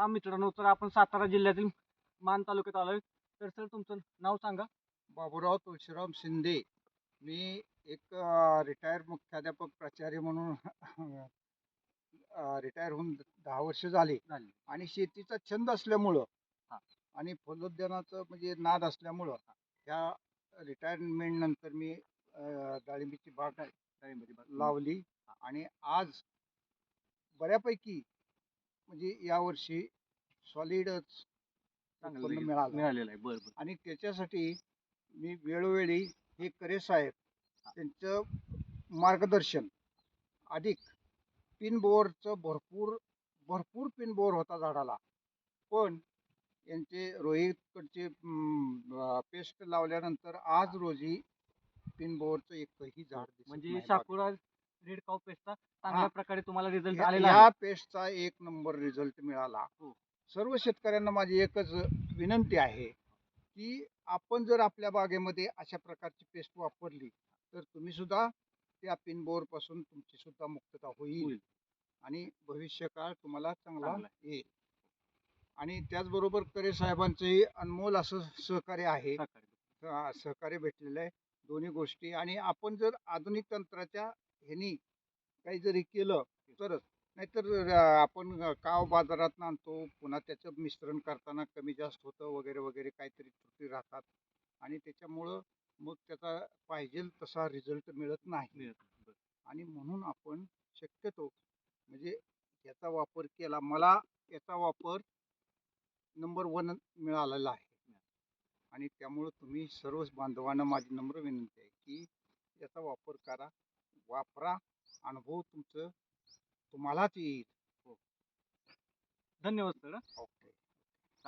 हा मित्रांनो तर आपण सातारा जिल्ह्यातील मान तालुक्यात आलोय. तर सर तुमचं नाव सांगा. बाबूराव तुळशीराम शिंदे. मी एक रिटायर मुख्याध्यापक प्राचार्य म्हणून रिटायर होऊन दहा वर्ष झाली. आणि शेतीचा छंद असल्यामुळं हा. आणि फलोद्यानाचं म्हणजे नाद असल्यामुळं ह्या रिटायरमेंट नंतर मी डाळिंबाची बाग. लावली. आणि आज बऱ्यापैकी म्हणजे यावर्षी सॉलिडच चांगलं उत्पन्न मिळालं. मिळालेलं आहे. बरं बरं. आणि त्याच्यासाठी मी वेळोवेळी हे करे साहेब त्यांचं मार्गदर्शन अधिक पिन बोरचं भरपूर भरपूर पिन बोर होता झाडाला. पण यांचे रोहितकडचे पेस्ट लावल्यानंतर आज रोजी पिन बोरचं एकही झाड म्हणजे. साकुरा रेड काउ पेस्टचा चांगल्या. प्रकारे तुम्हाला रिझल्ट आलेला आहे. पेस्टचा एक नंबर रिझल्ट मिळाला. हो. सर्व शेतकऱ्यांना माझी एकच विनंती आहे की आपण जर आपल्या बागेमध्ये अशा प्रकारची पेस्ट वापरली तर तुम्ही सुद्धा त्या पिनबोरपासून तुमची सुद्धा मुक्तता होईल होईल. आणि भविष्य काळ तुम्हाला चांगला चांगला येईल. आणि त्याचबरोबर करे साहेबांचंही अनमोल असं सहकार्य आहे. सहकार्य भेटलेलं आहे. दोन्ही गोष्टी आणि आपण जर आधुनिक तंत्राच्या ह्यानी काही जरी केलं तरच. नाहीतर आपण काव बाजारात आणतो पुन्हा त्याचं मिश्रण करताना कमी जास्त होतं वगैरे वगैरे काहीतरी त्रुटी राहतात. आणि त्याच्यामुळं मग त्याचा पाहिजे तसा रिझल्ट मिळत नाही. आणि म्हणून आपण शक्यतो म्हणजे याचा वापर केला मला याचा वापर नंबर वन मिळालेला आहे. आणि त्यामुळं तुम्ही सर्व बांधवांना माझी नम्र विनंती आहे की याचा वापर करा. वापरा. अनुभव तुमचं तुम्हालाच येईल. हो. धन्यवाद सर हो.